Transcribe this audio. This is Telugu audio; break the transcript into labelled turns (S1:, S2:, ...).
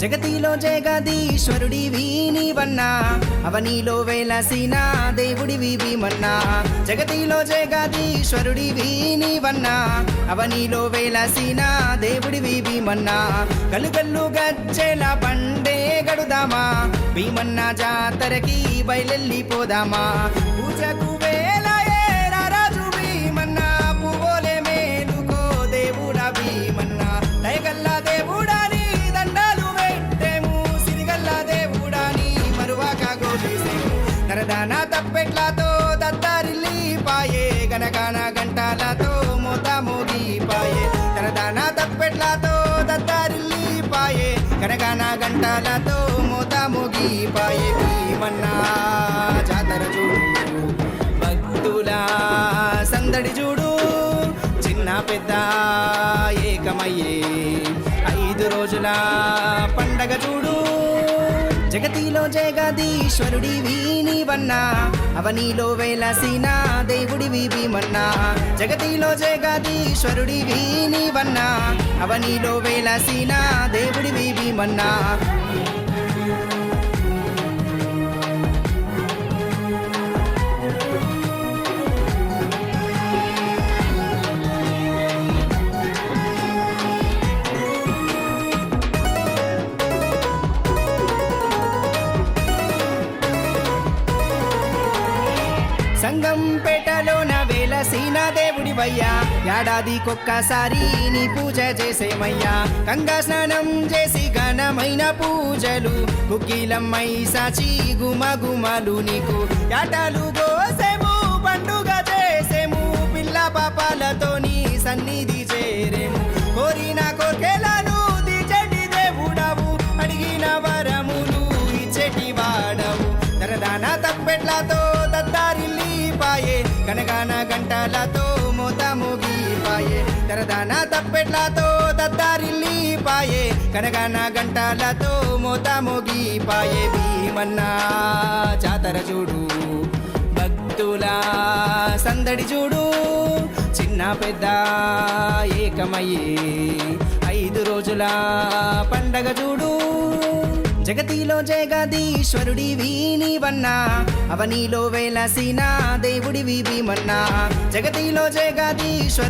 S1: జగతిలో జగదీశ్వరుడి వీనివన్నా అవనీలో వేలసిన దేవుడివి భీమన్నా జగతిలో జగదీశ్వరుడి వీనివన్నా అవనీలో వేలసిన దేవుడివి భీమన్నా గలుగల్లు గజ్జెల పండే గడుదామా భీమన్న జాతరకి బయలెళ్ళిపోదామా పూజకు వే గోలేసేము నరదాన తప్పెట్లతో దత్తారిల్లి పాయే గనగాన గంటాలతో మోత మోగి పాయే. నరదాన తప్పెట్లతో దత్తారిల్లి పాయే గనగాన గంటాలతో మోత మోగి పాయే. భీమన్నా జాతర చూడు భక్తుల సందడి చూడు చిన్న పెద్ద ఏకమయ్యే. ఐదు రోజుల పండగ చూడు జగతిలో జగదీశ్వరుడి వీనివన్నా అవనీలో వేలసిన దేవుడివి భీమన్నా. జగతిలో జగదీశ్వరుడి వీనివన్నా అవనీలో వేలసిన దేవుడివి భీమన్నా. సంగం పేటలోన వేలసీన దేవుడివయ్యా. ఏడాదికొక్కసారి నీ పూజ చేసేమయ్యా. గంగా స్నానం చేసి ఘనమైన పూజలు కుకీలమ్మై సాచి గుమ గుమలు నీకు. యాటాలు కోసేము పండుగ చేసేము పిల్ల పాపాలతో నీ సన్నిధి చేరేము. కోరిన కోర్కెలను తీర్చటి దేవుడవు అడిగిన వరములు ఇచ్చేటి వాడవు. తరదాన తప్పెట్లతో గనగాన గంటలతో మూత ముగిపాయే. తరదాన తప్పెట్లతో దత్తారిల్లి పాయే. గనగాన గంటలతో మూత ముగిపాయే. భీమన్నా జాతర చూడు భక్తుల సందడి చూడు. చిన్న పెద్ద ఏకమయ్యే. ఐదు రోజుల పండగ చూడు. జగతిలో జగదీశ్వరుడి వీనివన్నా అవనీలో వేలసిన దేవుడివి భీమన్నా. జగతిలో జగదీశ్వరుడి